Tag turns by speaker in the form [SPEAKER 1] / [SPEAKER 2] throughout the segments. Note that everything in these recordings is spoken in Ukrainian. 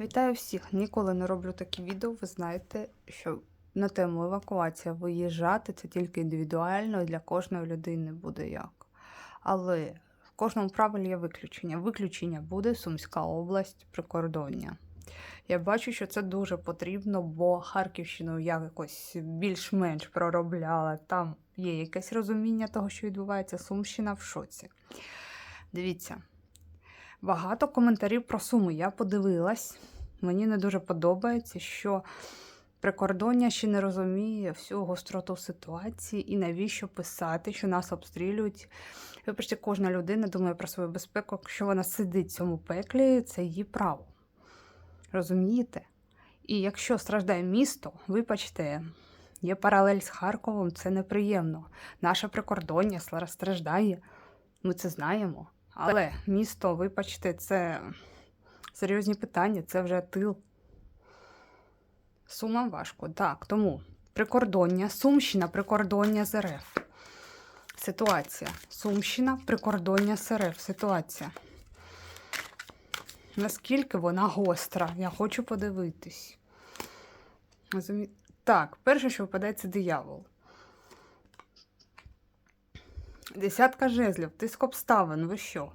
[SPEAKER 1] Вітаю всіх! Ніколи не роблю такі відео. Ви знаєте, що на тему евакуація виїжджати це тільки індивідуально і для кожної людини буде як. Але в кожному правилі є виключення. Виключення буде Сумська область прикордоння. Я бачу, що це дуже потрібно, бо Харківщину я якось більш-менш проробляла. Там є якесь розуміння того, що відбувається. Сумщина в шоці. Дивіться. Багато коментарів про суми. Я подивилась. Мені не дуже подобається, що прикордоння ще не розуміє всю гостроту ситуації і навіщо писати, що нас обстрілюють. Вибачте, кожна людина думає про свою безпеку. Якщо вона сидить в цьому пеклі, це її право. Розумієте? І якщо страждає місто, вибачте, є паралель з Харковом, це неприємно. Наше прикордоння страждає, ми це знаємо. Але місто, вибачте, це серйозні питання, це вже тил. Сумам важко, так. Тому прикордоння, Сумщина, прикордоння з РФ. Ситуація. Сумщина, прикордоння з РФ. Ситуація. Наскільки вона гостра? Я хочу подивитись. Так, перше, що випадає, це диявол. Десятка жезлів, тиск обставин, ви що?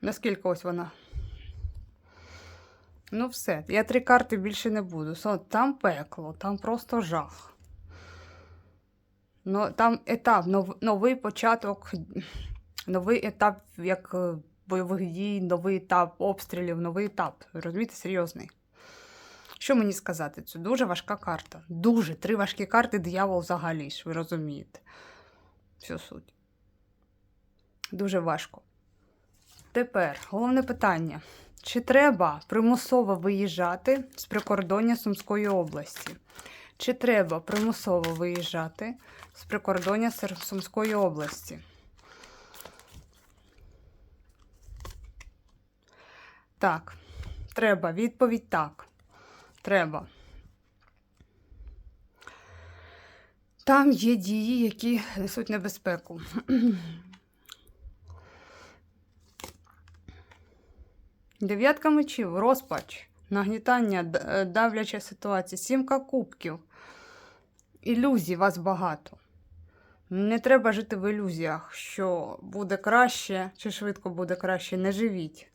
[SPEAKER 1] Наскільки ось вона? Ну, все. Я три карти більше не буду. Там пекло, там просто жах. Ну, там етап, нов, новий початок, новий етап як е, бойових дій, новий етап обстрілів, новий етап. Розумієте, серйозний. Що мені сказати? Це дуже важка карта. Дуже. Три важкі карти, диявол взагалі ж, ви розумієте. Всю суть. Дуже важко. Тепер головне питання: чи треба примусово виїжджати з прикордоння Сумської області? Чи треба примусово виїжджати з прикордоння Сумської області? Так, треба. Відповідь так. Треба. Там є дії, які несуть небезпеку. Дев'ятка мечів, розпач, нагнітання, е, давляча ситуація, сімка кубків. Ілюзій вас багато. Не треба жити в ілюзіях, що буде краще чи швидко буде краще. Не живіть.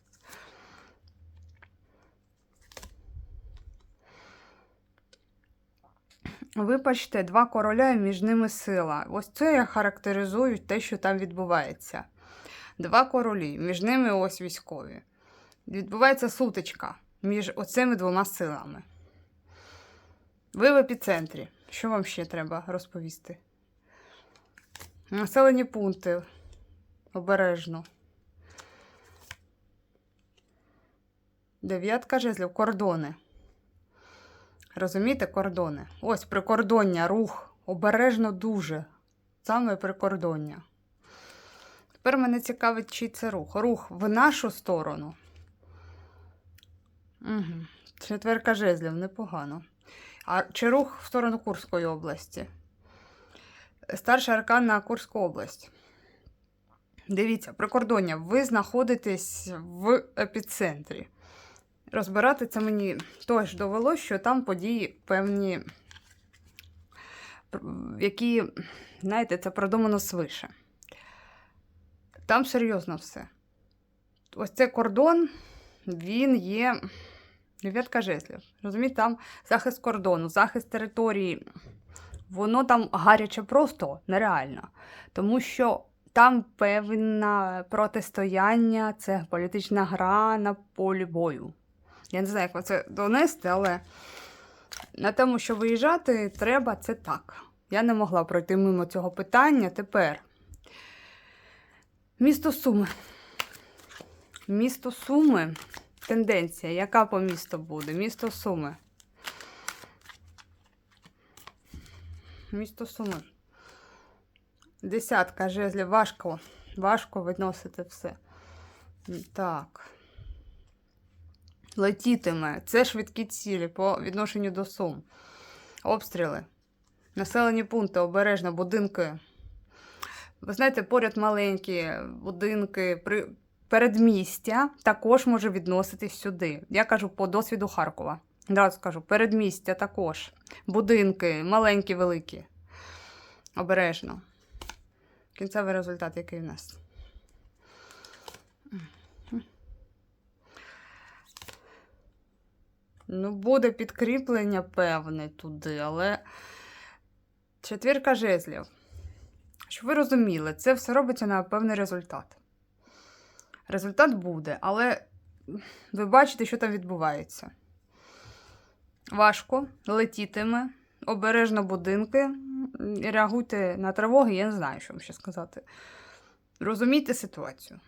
[SPEAKER 1] Вибачте, два короля і між ними сила. Ось це я характеризую те, що там відбувається. Два королі, між ними ось військові відбувається сутичка між оцими двома силами. Ви в епіцентрі. Що вам ще треба розповісти? Населені пункти. Обережно. Дев'ятка жезлів. Кордони. Розумієте, кордони? Ось прикордоння, рух. Обережно дуже. Саме прикордоння. Тепер мене цікавить, чий це рух. Рух в нашу сторону. Угу. Четверка жезлів, непогано. А чи рух в сторону Курської області? Старший аркан на Курську область. Дивіться, прикордоння, ви знаходитесь в епіцентрі. Розбирати це мені теж довело, що там події певні, які, знаєте, це продумано свише. Там серйозно все. Ось цей кордон, він є дев'ятка жезлів. Розумієте, там захист кордону, захист території. Воно там гаряче просто нереально. Тому що там певне протистояння, це політична гра на полі бою. Я не знаю, як вам це донести, але на тему, що виїжджати, треба це так. Я не могла пройти мимо цього питання. Тепер місто Суми. Місто Суми. Тенденція. Яка по місту буде? Місто Суми. Місто Суми. Десятка жезлів. Важко. Важко виносити все. Так. Летітиме. Це швидкі цілі по відношенню до Сум. Обстріли. Населені пункти, обережно, будинки. Ви знаєте, поряд маленькі будинки, при... передмістя також може відноситись сюди. Я кажу по досвіду Харкова. Одразу скажу, передмістя також. Будинки, маленькі, великі. Обережно. Кінцевий результат, який в нас? Ну, буде підкріплення певне туди, але четвірка жезлів. Щоб ви розуміли, це все робиться на певний результат. Результат буде, але ви бачите, що там відбувається. Важко, летітиме, обережно будинки, реагуйте на тривоги, я не знаю, що вам ще сказати. Розумійте ситуацію.